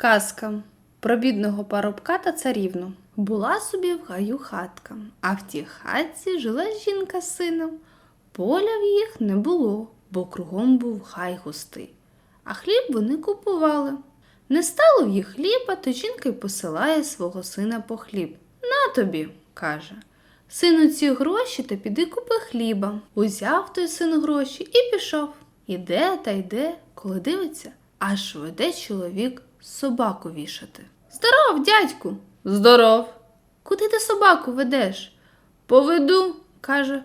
Казка про бідного парубка та царівну. Була собі в гаю хатка, а в тій хатці жила жінка з сином. Поля в їх не було, бо кругом був гай густий. А хліб вони купували. Не стало в їх хліба, то жінка й посилає свого сина по хліб. На тобі, каже. Сину ці гроші та піди купи хліба. Узяв той син гроші і пішов. Іде та йде, коли дивиться, аж веде чоловік собаку вішати. Здоров, дядьку. Здоров. Куди ти собаку ведеш? Поведу, каже,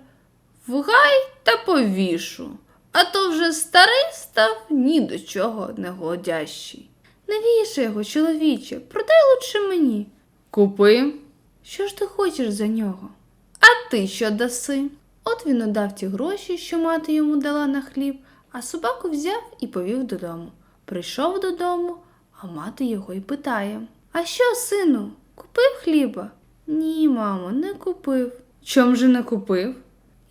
в гай та повішу. А то вже старий став ні до чого не годящий. Не вішай його, чоловіче, продай лучше мені. Купи. Що ж ти хочеш за нього? А ти що даси? От він удав ті гроші, що мати йому дала на хліб, а собаку взяв і повів додому. Прийшов додому, а мати його й питає: А що, сину, купив хліба? Ні, мамо, не купив. Чом же не купив?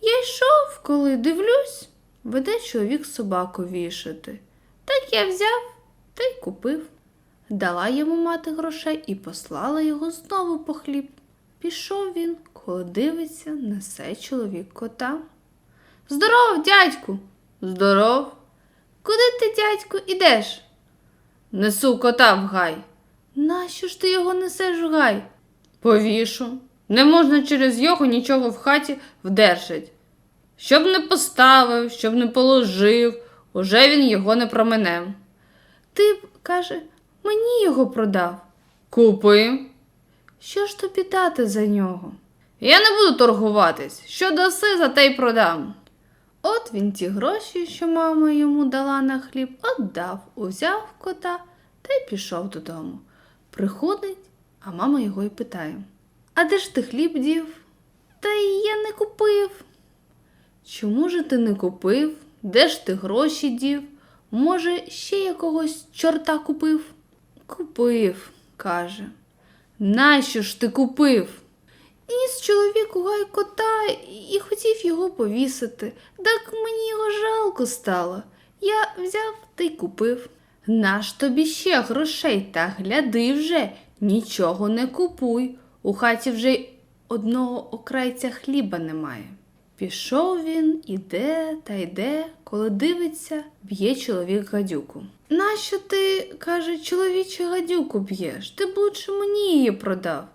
Я йшов, коли дивлюсь, веде чоловік собаку вішати. Так я взяв та й купив. Дала йому мати грошей і послала його знову по хліб. Пішов він, коли дивиться, несе чоловік кота. Здоров, дядьку. Здоров. Куди ти, дядьку, ідеш? Несу кота в гай. Нащо ж ти його несеш в гай? Повішу. Не можна через його нічого в хаті вдержать. Щоб не поставив, щоб не положив, уже він його не промене. Ти б, каже, мені його продав. Купи. Що ж тобі дати за нього? Я не буду торгуватись. Що даси, за те й продам. От він ті гроші, що мама йому дала на хліб, отдав, узяв кота та й пішов додому. Приходить, а мама його й питає: А де ж ти хліб дів? Та й я не купив. Чому ж ти не купив? Де ж ти гроші дів? Може, ще якогось чорта купив? Купив, каже. Нащо ж ти купив? Ніс чоловік у гай кота і хотів його повісити. Так мені його жалко стало. Я взяв та й купив. Наш тобі ще грошей, та гляди вже, нічого не купуй. У хаті вже й одного окрайця хліба немає. Пішов він, іде та йде, коли дивиться, б'є чоловік гадюку. Нащо ти, каже, чоловіче гадюку б'єш? Ти б лучше мені її продав.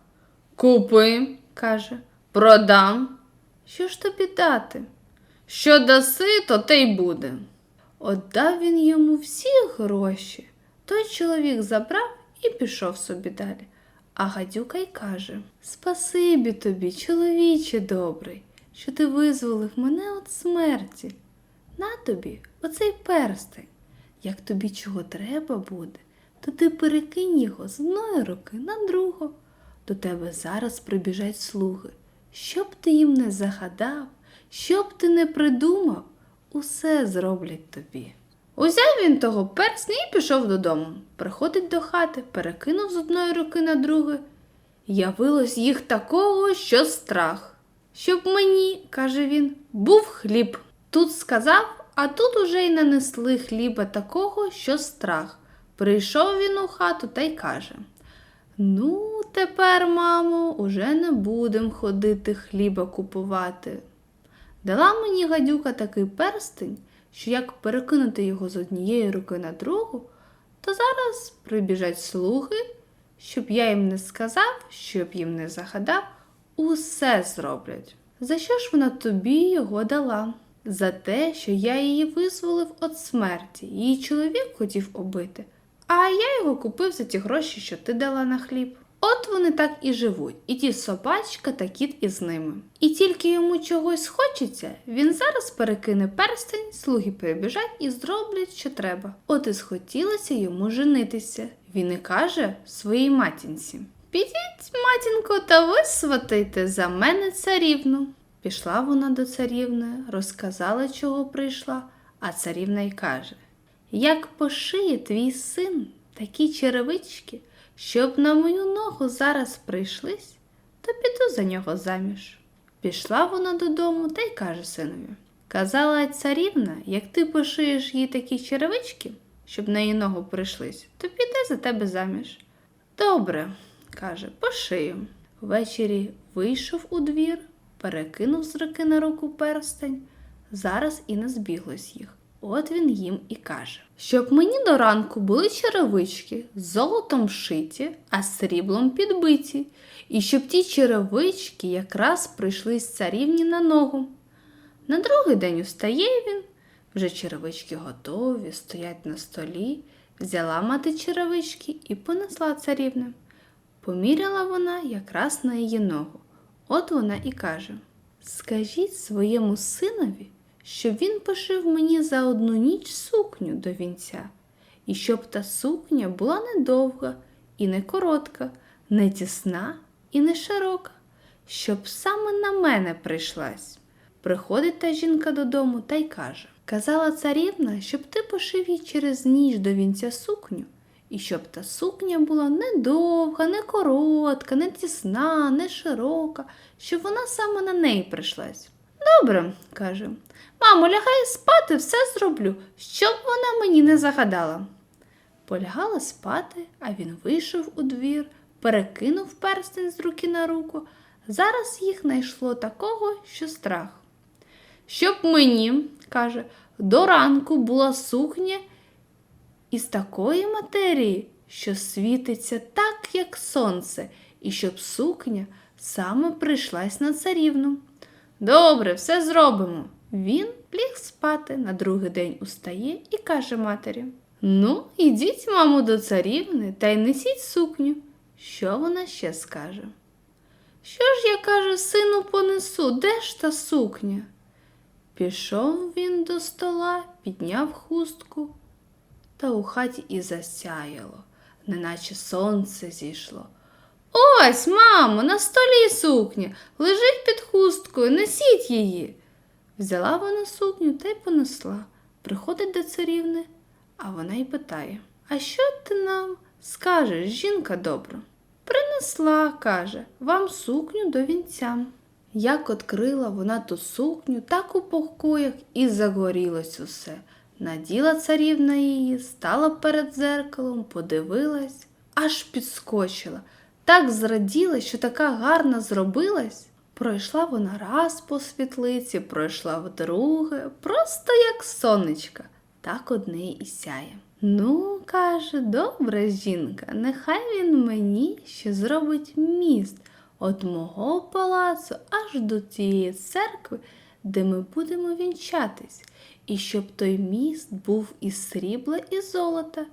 Купи, каже, продам. Що ж тобі дати? Що даси, то те й буде. Отдав він йому всі гроші. Той чоловік забрав і пішов собі далі. А гадюка й каже: Спасибі тобі, чоловіче добрий, що ти визволив мене від смерті. На тобі оцей перстень. Як тобі чого треба буде, то ти перекинь його з одної руки на другу. До тебе зараз прибіжать слуги. Що б ти їм не загадав, що б ти не придумав, усе зроблять тобі. Узяв він того персня і пішов додому. Приходить до хати, перекинув з одної руки на другу. Явилось їх такого, що страх. Щоб мені, каже він, був хліб. Тут сказав, а тут уже й нанесли хліба такого, що страх. Прийшов він у хату та й каже: Ну, тепер, мамо, уже не будем ходити хліба купувати. Дала мені гадюка такий перстень, що як перекинути його з однієї руки на другу, то зараз прибіжать слуги, щоб я їм не сказав, щоб їм не загадав, усе зроблять. За що ж вона тобі його дала? За те, що я її визволив від смерті, її чоловік хотів убити, а я його купив за ті гроші, що ти дала на хліб. От вони так і живуть, і ті собачка та кіт із ними. І тільки йому чогось хочеться, він зараз перекине перстень, слуги прибіжать і зроблять, що треба. От і схотілося йому женитися. Він і каже своїй матінці: Підіть, матінко, та висватайте за мене царівну. Пішла вона до царівни, розказала, чого прийшла, а царівна й каже: Як пошиє твій син такі черевички, щоб на мою ногу зараз прийшлись, то піду за нього заміж. Пішла вона додому та й каже синові: Казала царівна, як ти пошиєш їй такі черевички, щоб на її ногу прийшлись, то піде за тебе заміж. Добре, каже, пошию. Ввечері вийшов у двір, перекинув з руки на руку перстень. Зараз і не збіглось їх. От він їм і каже: Щоб мені до ранку були черевички золотом шиті, а сріблом підбиті, і щоб ті черевички якраз прийшли з царівні на ногу. На другий день устає він, вже черевички готові, стоять на столі, взяла мати черевички і понесла царівне. Поміряла вона якраз на її ногу. От вона і каже: Скажіть своєму синові, щоб він пошив мені за одну ніч сукню до вінця, і щоб та сукня була не довга і не коротка, не тісна і не широка, щоб саме на мене прийшлась. Приходить та жінка додому та й каже: Казала царівна, щоб ти пошив їй через ніч до вінця сукню, і щоб та сукня була не довга, не коротка, не тісна, не широка, щоб вона саме на неї прийшлась. Добре, каже. Мамо, лягай спати, все зроблю, щоб вона мені не загадала. Полягала спати, а він вийшов у двір, перекинув перстень з руки на руку. Зараз їх найшло такого, що страх. Щоб мені, каже, до ранку була сукня із такої матерії, що світиться так, як сонце, і щоб сукня саме прийшлась на царівну. Добре, все зробимо. Він ліг спати, на другий день устає і каже матері: Ну, ідіть, мамо, до царівни та й несіть сукню. Що вона ще скаже? Що ж я, каже, сину, понесу, де ж та сукня? Пішов він до стола, підняв хустку, та у хаті і засяяло, неначе сонце зійшло. Ось, мамо, на столі сукня, лежить під хусткою, несіть її. Взяла вона сукню та й понесла. Приходить до царівни, а вона й питає А що ти нам скажеш, жінка добра? Принесла, каже, вам сукню до вінця. Як открила вона ту сукню, так у покоях і загорілось усе. Наділа царівна її, стала перед зеркалом, подивилась, аж підскочила. Так зраділа, що така гарна зробилась. Пройшла вона раз по світлиці, пройшла вдруге, просто як сонечка, так одне і сяє. Ну, каже, добра жінка, нехай він мені ще зробить міст від мого палацу аж до тієї церкви, де ми будемо вінчатись, і щоб той міст був із срібла і золота.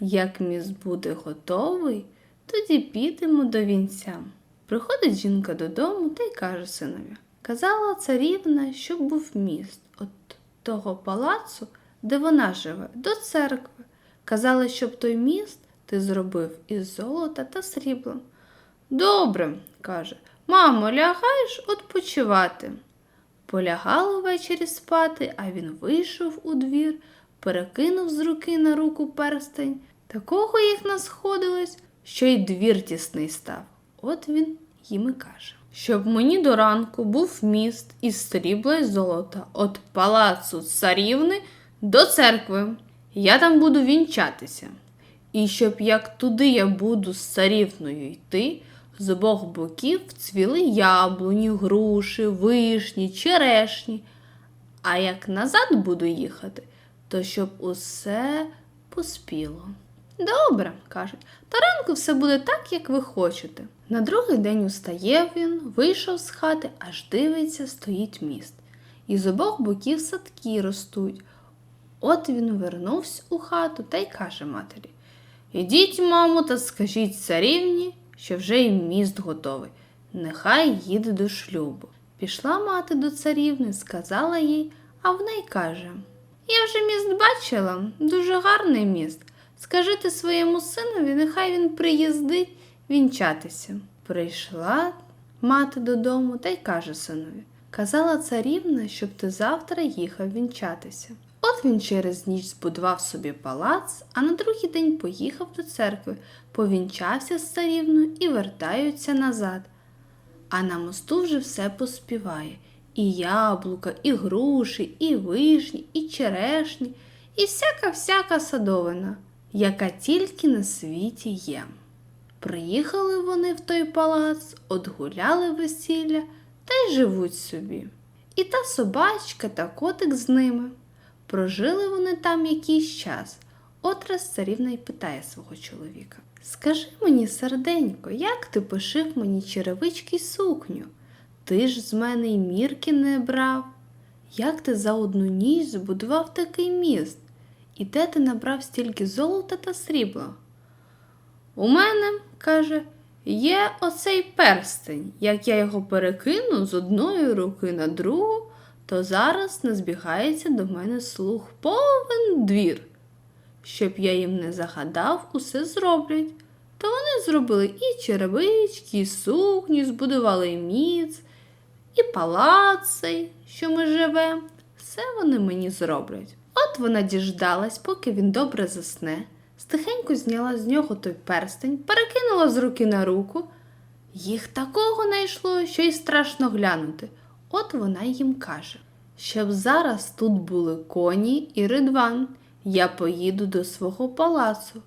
Як міст буде готовий, тоді підемо до вінця. Приходить жінка додому та й каже синові Казала царівна, щоб був міст від того палацу, де вона живе, до церкви. Казала, щоб той міст ти зробив із золота та срібла. Добре, каже, мамо, лягаєш відпочивати. Полягала ввечері спати, а він вийшов у двір, перекинув з руки на руку перстень. Такого їх насходилось, що й двір тісний став. От він їм і каже. Щоб мені до ранку був міст із срібла й золота від палацу царівни до церкви. Я там буду вінчатися. І щоб як туди я буду з царівною йти, з обох боків цвіли яблуні, груші, вишні, черешні. А як назад буду їхати, то щоб усе поспіло. Добре, кажуть, та ранку все буде так, як ви хочете. На другий день устає він, вийшов з хати, аж дивиться, стоїть міст. І з обох боків садки ростуть. От він вернувся у хату та й каже матері Ідіть, мамо, та скажіть царівні, що вже й міст готовий. Нехай їде до шлюбу. Пішла мати до царівни, сказала їй, а вона й каже Я вже міст бачила, дуже гарний міст. Скажите своєму синові, нехай він приїздить вінчатися. Прийшла мати додому та й каже синові Казала царівна, щоб ти завтра їхав вінчатися. От він через ніч збудував собі палац, а на другий день поїхав до церкви, повінчався з царівною і вертаються назад. А на мосту вже все поспіває і яблука, і груші, і вишні, і черешні, і всяка всяка садовина, яка тільки на світі є. Приїхали вони в той палац, одгуляли весілля та й живуть собі. І та собачка та котик з ними. Прожили вони там якийсь час. От раз царівна й питає свого чоловіка: Скажи мені, серденько, як ти пошив мені черевички й сукню? Ти ж з мене й мірки не брав. Як ти за одну ніч збудував такий міст? І де ти набрав стільки золота та срібла? У мене, каже, є оцей перстень. Як я його перекину з одної руки на другу, то зараз не збігається до мене слух повен двір. Щоб я їм не загадав, усе зроблять. То вони зробили і черевички, і сукні, збудували і міц, і палаци, що ми живемо. Все вони мені зроблять. От вона діждалась, поки він добре засне, стихенько зняла з нього той перстень, перекинула з руки на руку. Їх такого найшло, що й страшно глянути. От вона їм каже, щоб зараз тут були коні і ридван, я поїду до свого палацу.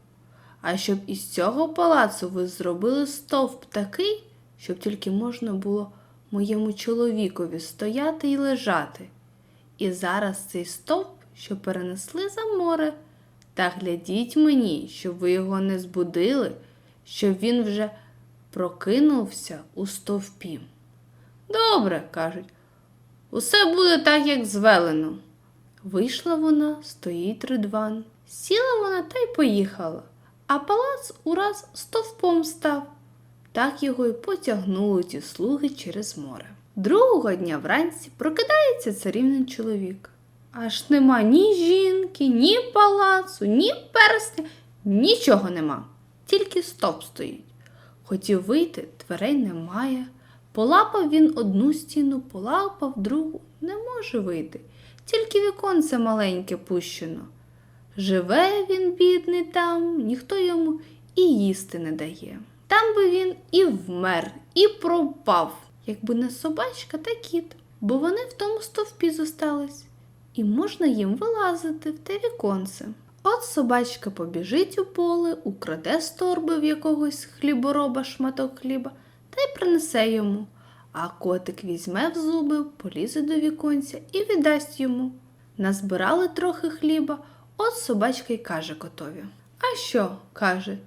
А щоб із цього палацу ви зробили стовп такий, щоб тільки можна було моєму чоловікові стояти і лежати. І зараз цей стовп, що перенесли за море, та глядіть мені, щоб ви його не збудили, щоб він вже прокинувся у стовпі. Добре, кажуть, усе буде так, як звелено. Вийшла вона, стоїть ридван. Сіла вона та й поїхала, а палац ураз стовпом став. Так його й потягнули ті слуги через море. Другого дня вранці прокидається царівний чоловік. Аж нема ні жінки, ні палацу, ні перстня, нічого нема. Тільки стовп стоїть. Хотів вийти, дверей немає. Полапав він одну стіну, полапав другу, не може вийти. Тільки віконце маленьке пущено. Живе він, бідний, там, ніхто йому і їсти не дає. Там би він і вмер, і пропав, якби не собачка та кіт, бо вони в тому стовпі зостались, і можна їм вилазити в те віконце. От собачка побіжить у поле, украде з торби в якогось хлібороба шматок хліба та й принесе йому. А котик візьме в зуби, полізе до віконця і віддасть йому. Назбирали трохи хліба, от собачка й каже котові. А що? каже.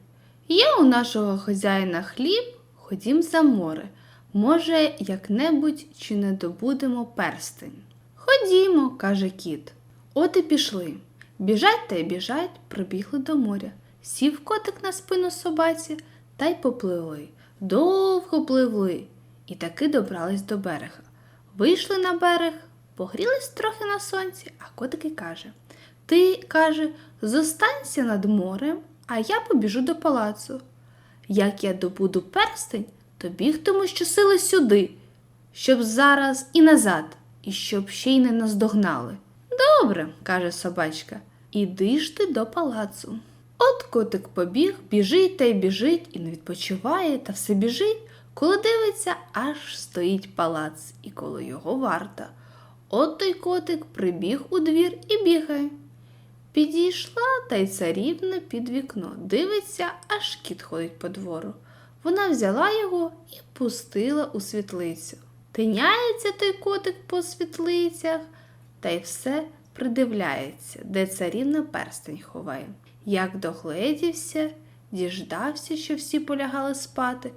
Є у нашого хазяїна хліб, ходім за море. Може, як-небудь чи не добудемо перстень. Ходімо, каже кіт. От і пішли. Біжать та й біжать, прибігли до моря. Сів котик на спину собаці та й попливли. Довго пливли і таки добрались до берега. Вийшли на берег, погрілись трохи на сонці, а котик і каже: Ти, каже, зостанься над морем, а я побіжу до палацу. Як я добуду перстень, то бігтиму щосили сюди, щоб зараз і назад, і щоб ще й не наздогнали. Добре, каже собачка, іди ж ти до палацу. От котик побіг, біжить та й біжить, і не відпочиває, та все біжить, коли дивиться, аж стоїть палац, і коло його варта. От той котик прибіг у двір і бігає. Підійшла та й царівна під вікно. Дивиться, аж кіт ходить по двору. Вона взяла його і пустила у світлицю. Тиняється той котик по світлицях та й все придивляється, де царівна перстень ховає. Як догледівся, діждався, що всі полягали спати,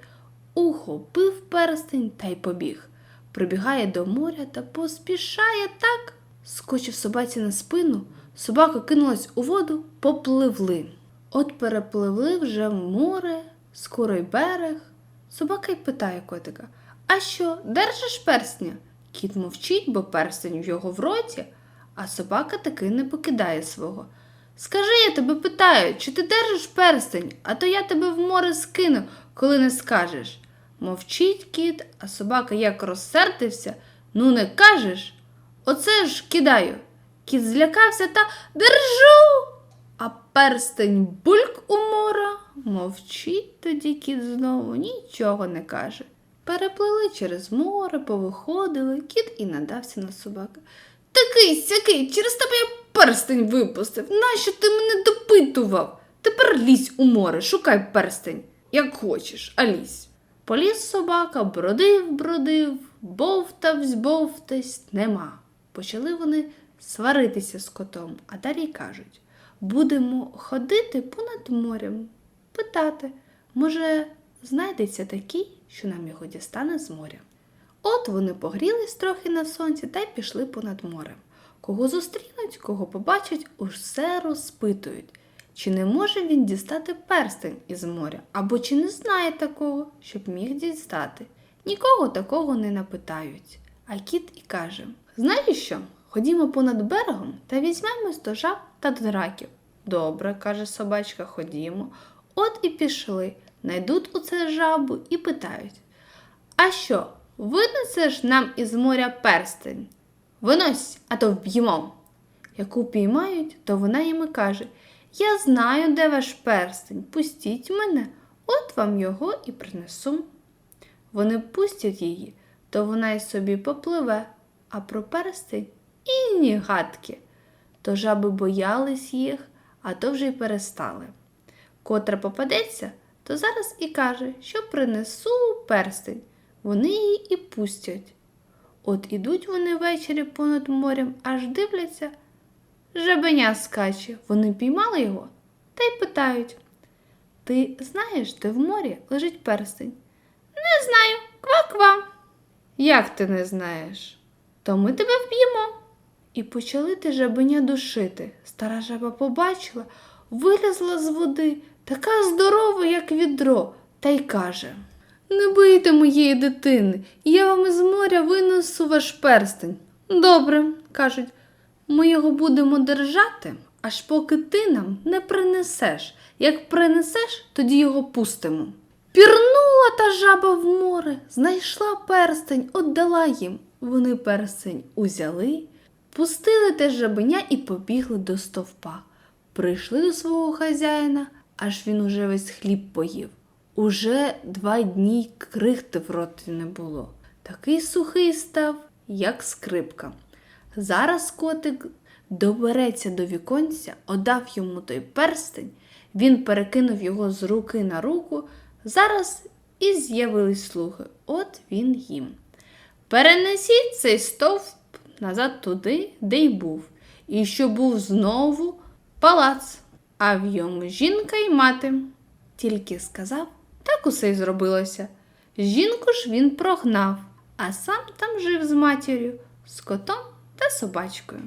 ухопив перстень та й побіг. Прибігає до моря та поспішає так, скочив собаці на спину. Собака кинулась у воду, попливли. От перепливли вже море, скоро й берег. Собака й питає котика: А що, держиш перстня? Кіт мовчить, бо перстень в його в роті, а собака таки не покидає свого. Скажи, я тебе питаю, чи ти держиш перстень, а то я тебе в море скину, коли не скажеш. Мовчить кіт, а собака як розсердився, ну не кажеш? Оце ж кидаю. Кіт злякався та держу. А перстень бульк у мора. Мовчить тоді кіт знову, нічого не каже. Переплили через море, повиходили, кіт і надався на собака. Такий сякий, через тебе я перстень випустив. Нащо ти мене допитував? Тепер лізь у море, шукай перстень, як хочеш, а лізь. Поліз собака, бродив, бродив, бовтавсь, бовтась, нема. Почали вони сваритися з котом, а далі кажуть будемо ходити понад морем, питати, може, знайдеться такий, що нам його дістане з моря. От вони погрілись трохи на сонці та й пішли понад морем. Кого зустрінуть, кого побачать, усе розпитують, чи не може він дістати перстень із моря, або чи не знає такого, щоб міг дістати. Нікого такого не напитають. А кіт і каже: Знаєш що? Ходімо понад берегом та візьмемось до жаб та до раків. Добре, каже собачка, ходімо. От і пішли, найдуть у це жабу і питають: А що, винесеш нам із моря перстень? Винось, а то вб'ємо. Яку піймають, то вона їм і каже: Я знаю, де ваш перстень, пустіть мене, от вам його і принесу. Вони пустять її, то вона й собі попливе, а про перстень і ні гадки. То жаби боялись їх, а то вже й перестали. Котра попадеться, то зараз і каже, що принесу перстень. Вони її і пустять. От ідуть вони ввечері понад морем, аж дивляться. Жабеня скаче, вони піймали його та й питають Ти знаєш, де в морі лежить перстень? Не знаю, ква-ква. Як ти не знаєш? То ми тебе вб'ємо. І почали те жабеня душити. Стара жаба побачила, вилізла з води, така здорова, як відро, та й каже Не бийте моєї дитини, я вам із моря винесу ваш перстень. Добре, кажуть, ми його будемо держати, аж поки ти нам не принесеш. Як принесеш, тоді його пустимо. Пірнула та жаба в море, знайшла перстень, отдала їм. Вони перстень узяли, пустили те жабеня і побігли до стовпа. Прийшли до свого хазяїна, аж він уже весь хліб поїв. Уже два дні крихти в роті не було. Такий сухий став, як скрипка. Зараз котик добереться до віконця, одав йому той перстень, він перекинув його з руки на руку. Зараз і з'явились слуги. От він їм. Перенесіть цей стовп назад туди, де й був, і що був знову палац, а в йому жінка й мати. Тільки сказав, так усе й зробилося. Жінку ж він прогнав, а сам там жив з матір'ю, з котом та собачкою.